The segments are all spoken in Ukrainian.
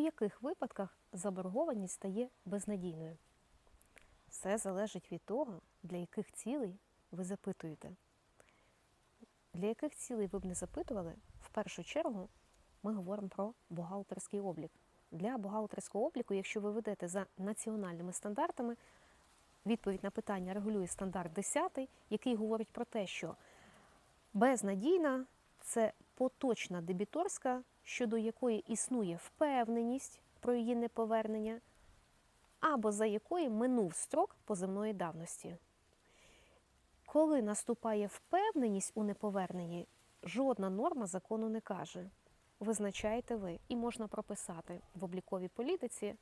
яких випадках заборгованість стає безнадійною? Все залежить від того, для яких цілей ви запитуєте. Для яких цілей ви б не запитували, в першу чергу ми говоримо про бухгалтерський облік. Для бухгалтерського обліку, якщо ви ведете за національними стандартами, відповідь на питання регулює стандарт 10, який говорить про те, що безнадійна це поточна дебіторська, щодо якої існує впевненість про її неповернення, або за якої минув строк поземної давності. Коли наступає впевненість у неповерненні, жодна норма закону не каже. Визначаєте ви, і можна прописати в обліковій політиці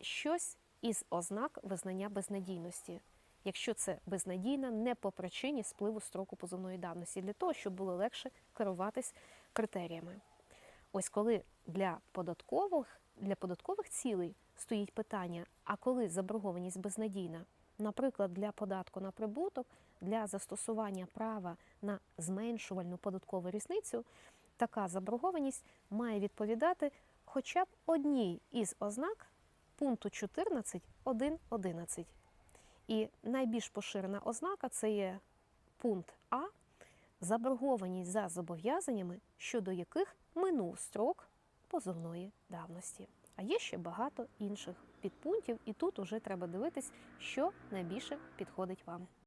щось із ознак визнання безнадійності, якщо це безнадійна не по причині спливу строку позовної давності, для того, щоб було легше керуватись критеріями. Ось коли для податкових, для податкових цілей стоїть питання, а коли заборгованість безнадійна, наприклад, для податку на прибуток, для застосування права на зменшувальну податкову різницю, така заборгованість має відповідати хоча б одній із ознак пункту 14.1.11. І найбільш поширена ознака це є пункт А заборгованість за зобов'язаннями, щодо яких минув строк позовної давності. А є ще багато інших підпунктів, і тут уже треба дивитись, що найбільше підходить вам.